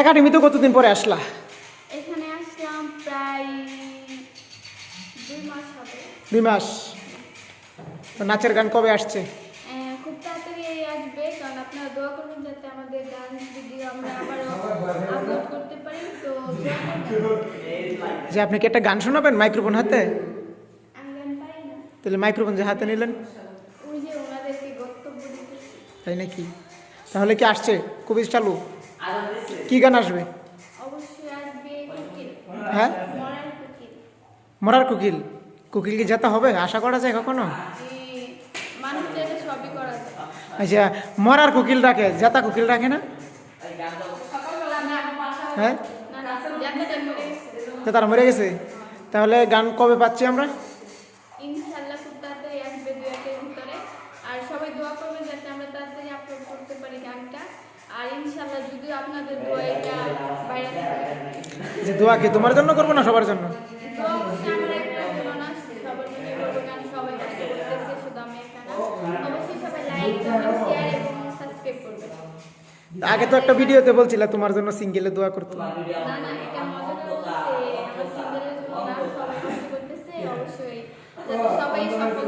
একাডেমিতে কতদিন পরে আসলা? এখানে আসলাম প্রায় দুই মাস হবে। দুই মাস। তো নাচের গান কবে আসছে? খুব তাড়াতাড়ি আসবে কারণ আপনারা দোয়া করবেন যাতে আমাদের গান ভিডিও আমরা আবারও আপলোড করতে পারি তো যে আপনি কি একটা গান শোনাবেন মাইক্রোফোন হাতে? তাহলে মাইক্রোফোন যে হাতে নিলেন। তাই নাকি? তাহলে কি আসছে? খুবই চালু? কি গান আসবে? অবশ্যই আসবে কুকিল। হ্যাঁ? মরার কুকিল। মরার কুকিল। কি যেতে হবে? আশা করা যায় কখনো? আচ্ছা মরার কুকিল রাখে জেতা কুকিল রাখে না? হ্যাঁ? যাতে যাতে তারা মরে গেছে? তাহলে গান কবে পাচ্ছি আমরা? আর সবাই দোয়া করবেন যাতে আমরা তাড়াতাড়ি আপলোড করতে পারি গানটা। আর ইনশাল্লাহ যদি আপনাদের দোয়া এটা বাইরে যে দোয়া কি তোমার জন্য করব না সবার জন্য? তো অবশ্যই আমরা একটা জন্য না সবার জন্য করব গান সবাই কষ্ট করতেছে শুধু আমি একা না। অবশ্যই সবাই লাইক কমেন্ট শেয়ার এবং সাবস্ক্রাইব করবেন আগে তো একটা ভিডিওতে বলছিলা তোমার জন্য সিঙ্গেলে দোয়া করতো। না না এটা মজাদার বলছে আমার সিঙ্গেলের জন্য না সবাই কষ্ট করতেছে অবশ্যই। যাতে সবাই সফল